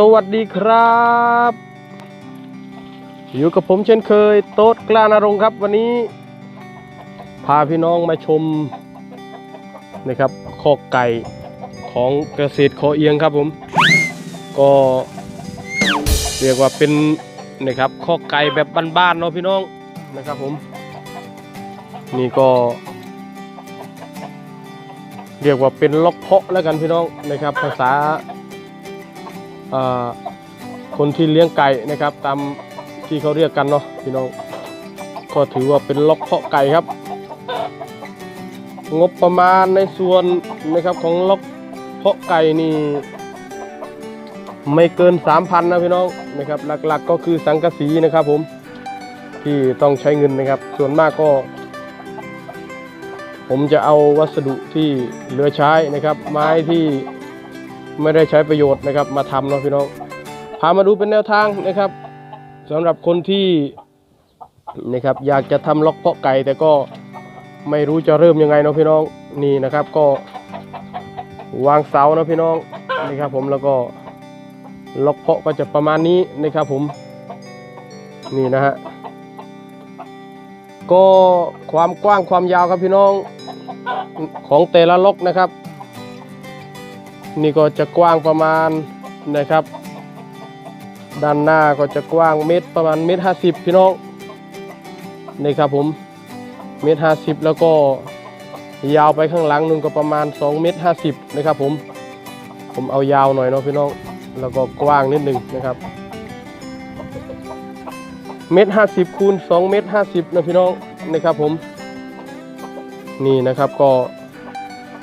สวัสดีครับ อยู่กับผมเช่นเคย โต๊ดกล้านารงครับวันนี้ พาพี่น้องมาชมนะครับคอกไก่ของเกษตรคอเอียงครับผม ก็เรียกว่าเป็นนะครับคอกไก่แบบบ้านๆเนาะพี่น้องนะครับผม นี่ก็ เรียกว่าเป็นล็อกเพาะแล้วกันพี่น้องนะครับ ภาษา คนที่เลี้ยงไก่นะครับ ตามที่เขาเรียกกันเนาะพี่น้องก็ถือว่าเป็นล็อกเพาะไก่ครับ งบประมาณในส่วนนะครับของล็อกเพาะไก่นี่ไม่เกิน 3,000นะพี่น้องนะครับ หลักๆก็คือสังกะสีนะครับผมที่ต้องใช้เงินนะครับ ส่วนมากก็ ผมจะเอาวัสดุที่เหลือใช้นะครับ ไม้ที่ ไม่ได้ใช้ประโยชน์นะครับ มาทำเนาะพี่น้องพามาดูเป็นแนวทางนะครับสำหรับคนที่นะครับอยากจะทำล็อกเพาะไก่ แต่ก็ไม่รู้จะเริ่มยังไงเนาะพี่น้องนี่นะครับก็วางเสาเนาะพี่น้องนี่ครับผมแล้วก็ล็อกเพาะก็จะประมาณนี้นะครับผมนี่นะฮะก็ความกว้างความยาวครับพี่น้องของแต่ละล็อกนะครับ นี่ก็จะกว้างประมาณนะครับ ด้านหน้าก็จะกว้างเมตรประมาณเมตรห้าสิบพี่น้องนี่ครับผมเมตรห้าสิบแล้วก็ยาวไปข้างหลังนึงก็ประมาณ2เมตรห้าสิบนะครับผมผมเอายาวหน่อยเนาะพี่น้องแล้วก็กว้างนิดหนึงนะครับเมตรห้าสิบคูณ2เมตรห้าสิบนะพี่น้องนะครับผม นี่นะครับก็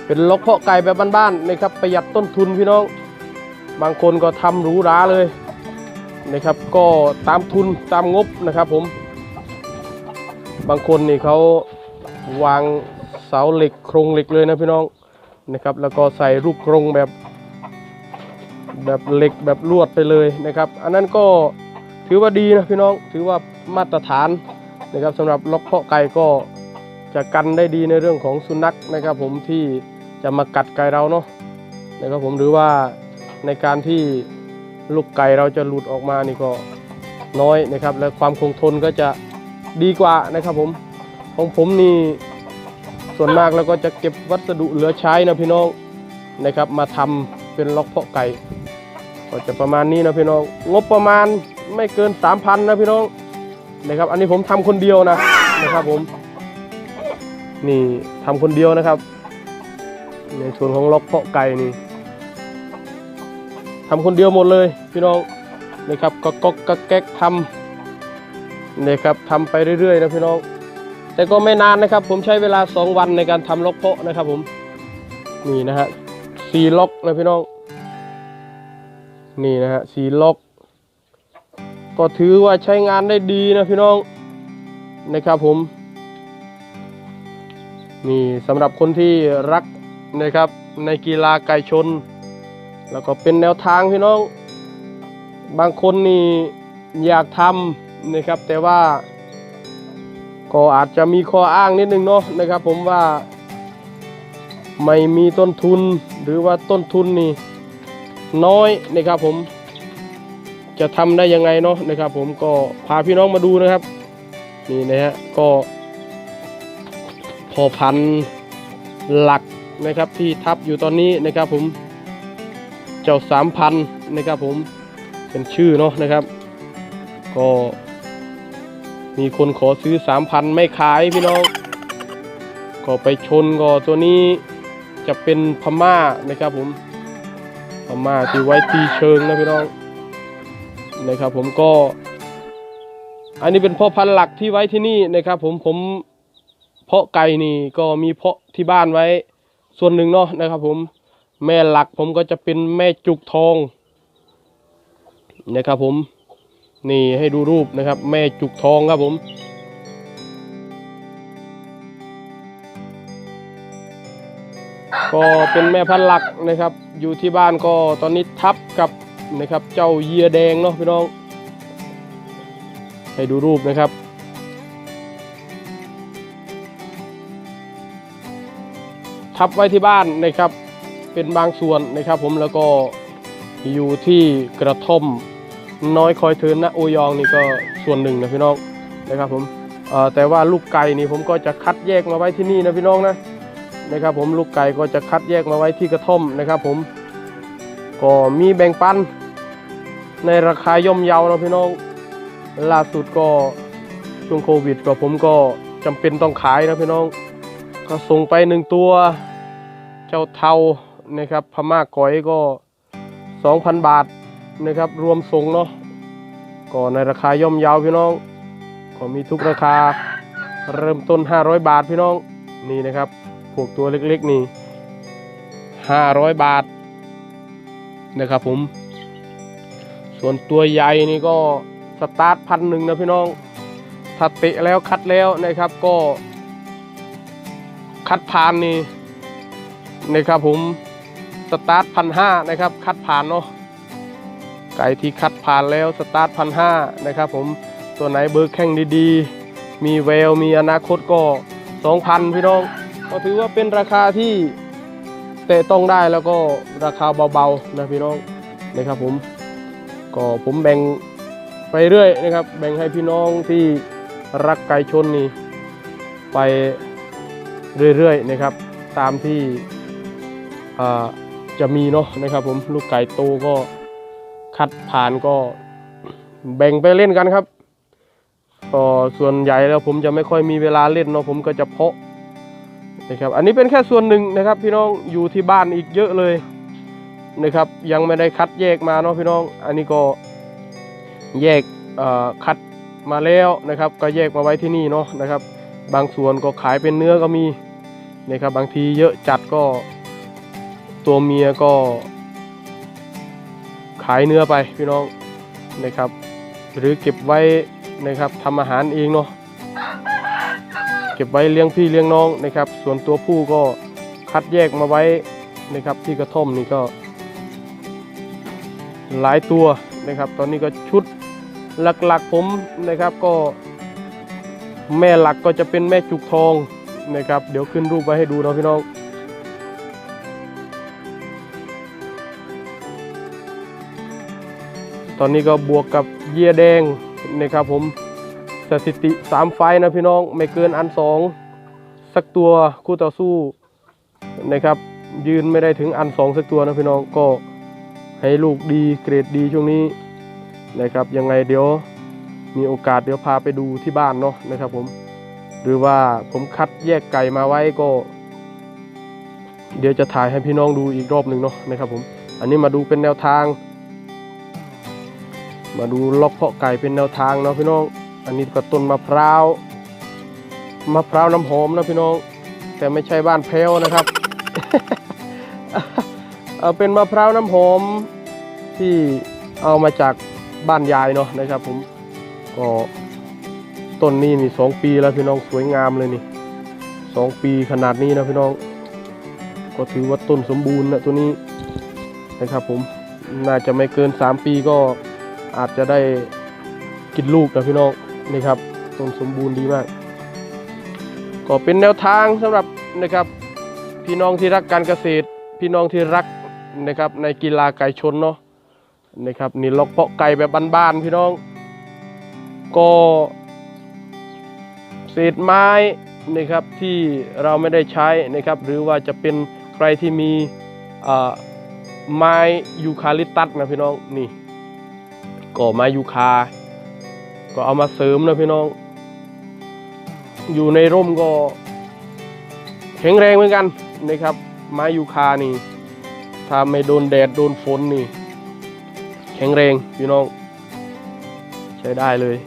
เป็นล็อกเพาะไก่แบบบ้านๆนะครับประหยัดต้นทุนพี่น้อง บางคนก็ทำหรูหราเลยนะครับ ก็ตามทุนตามงบนะครับผม บางคนนี่เขาวางเสาเหล็กโครงเหล็กเลยนะพี่น้องนะครับ แล้วก็ใส่รูปกรงแบบ แบบเหล็กแบบลวดไปเลยนะครับ อันนั้นก็ถือว่าดีนะพี่น้องถือว่ามาตรฐานนะครับสำหรับล็อกเพาะไก่ก็จะกันได้ดีในเรื่องของสุนัขนะครับผมที่ จะมากัดไก่เราเนาะนะครับผมหรือว่าในการที่ลูกไก่เราจะหลุดออกมานี่ก็น้อยนะครับ และความคงทนก็จะดีกว่านะครับผมของผมนี่ส่วนมากแล้วก็จะเก็บวัสดุเหลือใช้นะพี่น้องนะครับ มาทำเป็นล็อกเพาะไก่ ก็จะประมาณนี้นะพี่น้อง งบประมาณไม่เกิน3,000นะพี่น้องนะครับ อันนี้ผมทำคนเดียวนะนะครับผม นี่ทำคนเดียวนะครับ ในส่วนของล็อกเพาะไก่นี่ทำคนเดียวหมดเลยพี่น้องนะครับก็ก็ก็แก๊กทำนะครับทำไปเรื่อยๆนะพี่น้อง แต่ก็ไม่นานนะครับ ผมใช้เวลา 2 วันในการทำล็อกเพาะนะครับผมนี่นะฮะสี่ล็อกนะพี่น้อง นี่นะฮะสี่ล็อก ก็ถือว่าใช้งานได้ดีนะพี่น้องนะครับผมนี่สำหรับคนที่รัก นะครับ ในกีฬาไก่ชน แล้วก็เป็นแนวทางพี่น้อง บางคนนี่อยากทำนะครับ แต่ว่า ก็อาจจะมีข้ออ้างนิดนึงเนาะนะครับ ผมว่าไม่มีต้นทุนหรือว่าต้นทุนนี่น้อยนะครับผมจะทำได้ยังไงเนาะนะครับ ผมก็พาพี่น้องมาดูนะครับ นี่นะฮะก็พอพันหลัก นะครับที่ทับอยู่ตอนนี้นะครับผมเจ้าสามพันนะครับผมเป็นชื่อเนาะนะครับ ก็มีคนขอซื้อสามพันไม่ขายพี่น้องก็ไปชนก็ตัวนี้จะเป็นพม่านะครับผมพม่าที่ไว้ตีเชิงนะพี่น้องนะครับผมก็ อันนี้เป็นพ่อพันธุ์หลักที่ไว้ที่นี่นะครับ ผมผมเพาะไก่นี่ก็มีเพาะที่บ้านไว้ ส่วนหนึ่งเนาะนะครับ ผมแม่หลักผมก็จะเป็นแม่จุกทองนะครับผมนี่ให้ดูรูปนะครับ แม่จุกทองครับผมก็เป็นแม่พันหลักนะครับ อยู่ที่บ้านก็ตอนนี้ทับกับนะครับ เจ้าเยียแดงเนาะพี่น้อง ให้ดูรูปนะครับ ทับไว้ที่บ้านนะครับ เป็นบางส่วนนะครับ ผมแล้วก็อยู่ที่กระท่อมน้อยคอยเทินนะโอยองนี่ก็ส่วนหนึ่งนะพี่น้องนะครับผมแต่ว่าลูกไก่นี่ผมก็จะคัดแยกมาไว้ที่นี่นะพี่น้องนะนะครับ ผมลูกไก่ก็จะคัดแยกมาไว้ที่กระท่อมนะครับ ผมก็มีแบ่งปัน ในราคาย่อมเยานะพี่น้องล่าสุดก็ช่วงโควิดก็ผมก็จำเป็นต้องขายนะพี่น้อง ก็ส่งไปหนึ่งตัว เจ้าเทานะครับพม่าก้อยก็2,000บาทนะครับ รวมส่งเนาะก็ในราคาย่อมเยาวพี่น้อง ก็มีทุกราคาเริ่มต้น 500 บาทพี่น้องนี่นะครับพวกตัวเล็กๆนี่500 บาทนะครับผม ส่วนตัวใหญ่นี่ก็สตาร์ทพันหนึ่งนะพี่น้อง ถ้าเตะแล้วคัดแล้วนะครับก็ คัดผ่านนี่นะครับผมสตาร์ทพันห้านะครับ คัดผ่านเนาะไก่ที่คัดผ่านแล้วสตาร์ทพันห้านะครับ ผมตัวไหนเบอร์แข้งดีๆ มีแววมีอนาคตก็สองพันพี่น้อง ก็ถือว่าเป็นราคาที่เตะต้องได้แล้วก็ราคาเบาๆนะพี่น้องนะครับผมก็ผมแบ่งไปเรื่อยนะครับ แบ่งให้พี่น้องที่รักไก่ชนนี่ไป เรื่อยๆนะครับ ตามที่จะมีเนาะนะครับ ผมลูกไก่โตก็คัดผ่านก็แบ่งไปเล่นกันครับก็ส่วนใหญ่แล้วผมจะไม่ค่อยมีเวลาเล่นเนาะผมก็จะเพาะนะครับ อันนี้เป็นแค่ส่วนหนึ่งนะครับ พี่น้องอยู่ที่บ้านอีกเยอะเลยนะครับ ยังไม่ได้คัดแยกมาเนาะพี่น้อง อันนี้ก็แยกคัดมาแล้วนะครับ ก็แยกมาไว้ที่นี่เนาะนะครับ บางส่วนก็ขายเป็นเนื้อก็มีนะครับบางทีเยอะจัดก็ตัวเมียก็ ขายเนื้อไปพี่น้องนะครับ หรือเก็บไว้นะครับทำอาหารเองเนาะเก็บไว้เลี้ยงพี่เลี้ยงน้องนะครับ ส่วนตัวผู้ก็คัดแยกมาไว้นะครับ ที่กระท่อมนี่ก็ หลายตัวนะครับ ตอนนี้ก็ชุดหลักๆผมนะครับก็ แม่หลักก็จะเป็นแม่จุกทองนะครับ เดี๋ยวขึ้นรูปไว้ให้ดูนะพี่น้องตอนนี้ก็บวกกับเยียแดงนะครับผมสถิติ 3 ไฟนะพี่น้องไม่เกินอันสองสักตัวคู่ต่อสู้นะครับ ยืนไม่ได้ถึงอันสองสักตัวนะพี่น้องก็ให้ลูกดีเกรดดีช่วงนี้นะครับยังไงเดี๋ยว มีโอกาสเดี๋ยวพาไปดูที่บ้านเนาะนะครับผม หรือว่าผมคัดแยกไก่มาไว้ก็ เดี๋ยวจะถ่ายให้พี่น้องดูอีกรอบหนึ่งเนาะนะครับผม อันนี้มาดูเป็นแนวทาง มาดูล็อกเพาะไก่เป็นแนวทางเนาะพี่น้อง อันนี้ก็ต้นมะพร้าวมะพร้าวน้ำหอมนะพี่น้อง แต่ไม่ใช่บ้านแพ้วนะครับเอาเป็นมะพร้าวน้ำหอมที่เอามาจากบ้านยายเนาะนะครับผม ก็ต้นนี้นี่สองปีแล้วพี่น้องสวยงามเลยนี่สองปีขนาดนี้นะพี่น้อง ก็ถือว่าต้นสมบูรณ์นะตัวนี้นะครับผมน่าจะไม่เกิน 3 ปีก็อาจจะได้กินลูกนะพี่น้องนี่ครับต้นสมบูรณ์ดีมาก ก็เป็นแนวทางสำหรับนะครับพี่น้องที่รักการเกษตร พี่น้องที่รักนะครับในกีฬาไก่ชนเนาะนะครับนี่ล็อกเพาะไก่แบบบ้านๆพี่น้อง ก็เศษไม้นะครับที่เราไม่ได้ใช้นะครับ หรือว่าจะเป็นใครที่มีอ่าไม้ยูคาลิปตัสนะพี่น้องนี่ก็ไม้ยูคา ก็เอามาเสริมนะพี่น้อง อยู่ในร่มก็แข็งแรงเหมือนกันนะครับ ไม้ยูคานี่ถ้าไม่โดนแดดโดนฝนนี่ แข็งแรงพี่น้อง ใช้ได้เลย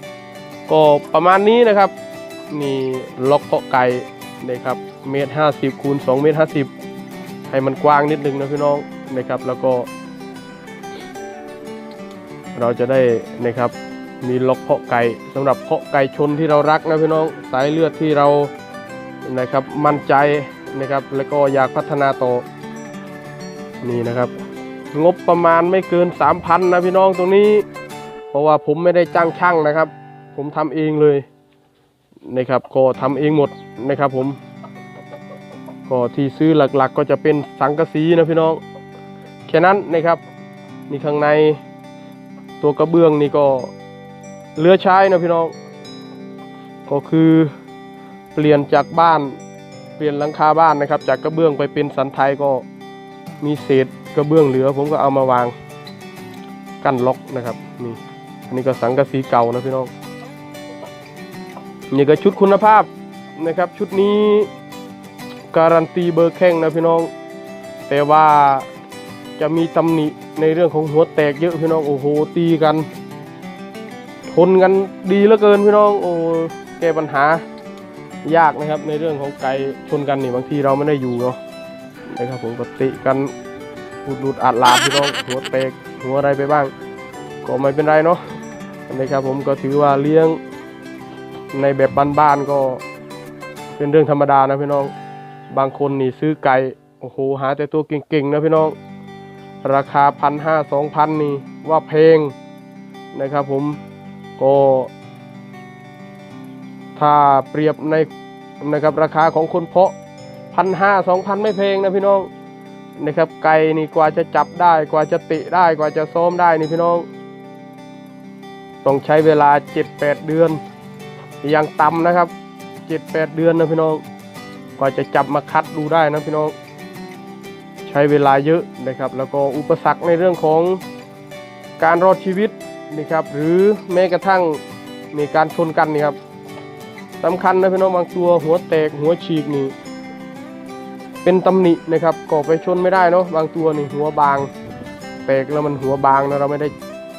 ก็ประมาณนี้นะครับนี่ล็อกเพาะไก่นะครับเมตรห้าสิบคูณสองเมตรห้าสิบให้มันกว้างนิดนึงนะพี่น้องนะครับ แล้วก็ เราจะได้นะครับมีล็อกเพาะไก่สำหรับเพาะไก่ชนที่เรารักนะพี่น้องสายเลือดที่เรานะครับมั่นใจนะครับ แล้วก็อยากพัฒนาต่อนี่นะครับ งบประมาณไม่เกิน 3,000นะพี่น้องตรงนี้ เพราะว่าผมไม่ได้จ้างช่างนะครับ ผมทำเองเลยนะครับก็ทำเองหมดนะครับผมก็ที่ซื้อหลักๆก็จะเป็นสังกะสีนะพี่น้องแค่นั้นนะครับนี่ข้างในตัวกระเบื้องนี่ก็เลือใช้นะพี่น้อง ก็คือเปลี่ยนจากบ้านเปลี่ยนหลังคาบ้านนะครับ จากกระเบื้องไปเป็นสันไทยก็มีเศษกระเบื้องเหลือ ผมก็เอามาวางกั้นล็อกนะครับนี่อันนี้ก็สังกะสีเก่านะพี่น้อง นี่ก็ชุดคุณภาพนะครับ ชุดนี้การันตีเบอร์แข้งนะพี่น้อง แต่ว่าจะมีตำหนิในเรื่องของหัวแตกเยอะพี่น้องโอ้โหตีกันทนกันดีเหลือเกินพี่น้องโอ้แก้ปัญหายากนะครับ ในเรื่องของไก่ชนกันนี่บางทีเราไม่ได้อยู่เนาะนะครับผมก็ติกันอุดดูดอัดลาพี่น้องหัวแตกหัวอะไรไปบ้าง ก็ไม่เป็นไรเนาะนะครับผมก็ถือว่าเลี้ยง ในแบบบ้านๆก็เป็นเรื่องธรรมดานะพี่น้อง บางคนนี่ซื้อไก่โอ้โหหาแต่ตัวเก่งๆนะพี่น้อง ราคาพันห้าสองพันนี่ว่าเพลงนะครับผมก็ถ้าเปรียบในนะครับราคาของคนเพาะพันห้าสองพันไม่เพลงนะพี่น้องนะครับไก่นี่กว่าจะจับได้กว่าจะตะได้กว่าจะซ้อมได้นี่พี่น้อง ต้องใช้เวลา7-8เดือน ย่างต่ำนะครับ7-8เดือนนะพี่น้องกว่าจะจับมาคัดดูได้นะพี่น้องใช้เวลาเยอะนะครับ แล้วก็อุปสรรคในเรื่องของการรอดชีวิตนะครับ หรือแม้กระทั่งมีการชนกันนี่ครับสำคัญนะพี่น้องบางตัวหัวแตกหัวฉีกนี่ เป็นตำหนินะครับก่อไปชนไม่ได้เนาะบางตัวนี่หัวบางแตกแล้วมันหัวบางนะเราไม่ได้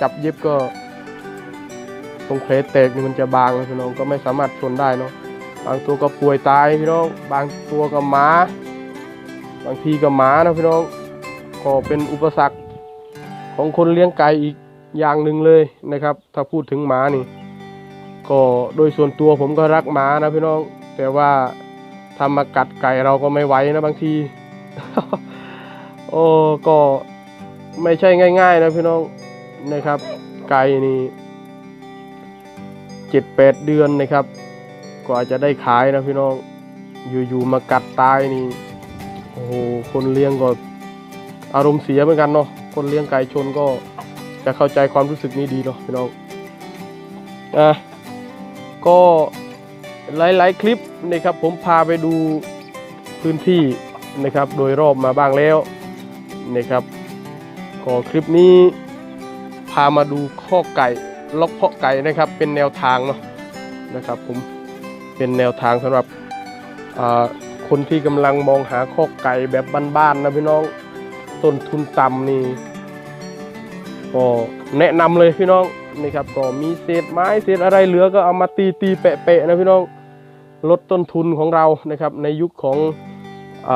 จับเย็บก็ ตรงเพลทแตกนี่มันจะบางนะพี่น้องก็ไม่สามารถชนได้เนาะบางตัวก็ป่วยตายพี่น้องบางตัวก็หมา บางทีก็หมานะพี่น้องก็เป็นอุปสรรคของคนเลี้ยงไก่อีกอย่างหนึ่งเลยนะครับ ถ้าพูดถึงหมานี่ ก็โดยส่วนตัวผมก็รักหมานะพี่น้อง แต่ว่าทำมากัดไก่เราก็ไม่ไหวนะบางทีโอ้ก็ไม่ใช่ง่าย ๆ นะพี่น้องนะครับ ไก่นี่ เจ็ดแปดเดือนนะครับ กว่าจะได้ขายนะพี่น้อง อยู่ๆมากัดตายนี่ โอ้โห คนเลี้ยงก็อารมณ์เสียเหมือนกันเนาะ คนเลี้ยงไก่ชนก็จะเข้าใจความรู้สึกนี้ดีเนาะพี่น้อง อะ ก็หลายๆคลิปนะครับผมพาไปดูพื้นที่นะครับโดยรอบมาบ้างแล้วนะครับก็คลิปนี้พามาดูข้อไก่ ล็อกเพาะไก่นะครับเป็นแนวทางเนาะนะครับผมเป็นแนวทางสำหรับคนที่กำลังมองหาข้อกไก่แบบบ้านๆนะพี่น้องต้นทุนต่ำนี่ก็แนะนำเลยพี่น้องนี่ครับก็มีเศษไม้เศษอะไรเหลือก็เอามาตีตีๆแปะๆนะพี่น้องลดต้นทุนของเรานะครับ ในยุคของอ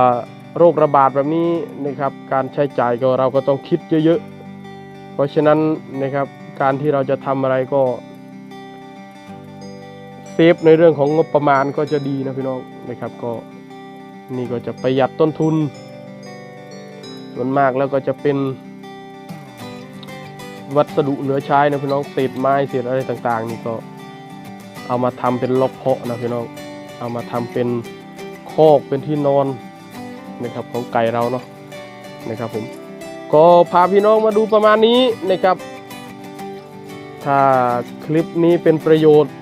โรคระบาดแบบนี้นะครับ การใช้จ่ายก็เราก็ต้องคิดเยอะๆ เพราะฉะนั้นนะครับ การที่เราจะทำอะไรก็เซฟในเรื่องของงบประมาณก็จะดีนะพี่น้องนะครับก็นี่ก็จะประหยัดต้นทุน ส่วนมากแล้วก็จะเป็น วัสดุเหลือใช้นะพี่น้องเศษไม้เศษอะไรต่างๆ นี่ก็เอามาทำเป็นล็อกเพาะนะพี่น้องเอามาทำเป็นโคกเป็นที่นอนนะครับของไก่เราเนาะนะครับผมก็พาพี่น้องมาดูประมาณนี้นะครับ ถ้าคลิปนี้เป็นประโยชน์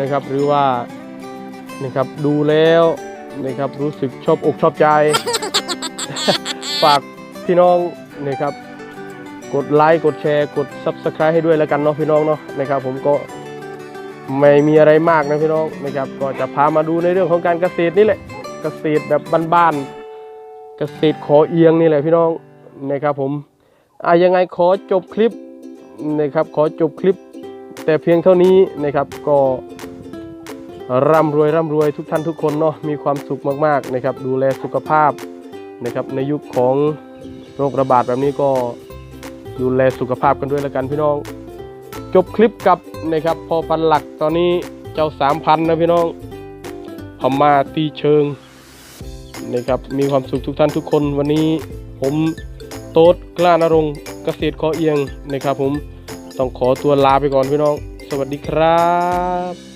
นะครับ หรือว่านะครับดูแล้วนะครับรู้สึกชอบอกชอบใจ ฝากพี่น้องนะครับ กดไลค์กดแชร์กด Subscribe ให้ด้วยแล้วกันเนาะพี่น้องเนาะนะครับ ผมก็ไม่มีอะไรมากนะพี่น้องนะครับ ก็จะพามาดูในเรื่องของการเกษตรนี่แหละ เกษตรแบบบ้านๆเกษตรขอเอียงนี่แหละพี่น้องนะครับผมอะยังไงขอจบคลิป นะครับขอจบคลิปแต่เพียงเท่านี้นะครับก็ร่ำรวยร่ำรวยทุกท่านทุกคนเนาะมีความสุขมากๆนะครับ ดูแลสุขภาพนะครับในยุคของโรคระบาดแบบนี้ก็ดูแลสุขภาพกันด้วยแล้วกันพี่น้อง จบคลิปกับนะครับพอปันหลักตอนนี้เจ้าสามพันนะพี่น้องพม่าตีเชิงนะครับมีความสุขทุกท่านทุกคนวันนี้ผมโต๊ดกล้านรงค์ เกษตรขอเอียงนะครับผมต้องขอตัวลาไปก่อนพี่น้อง สวัสดีครับ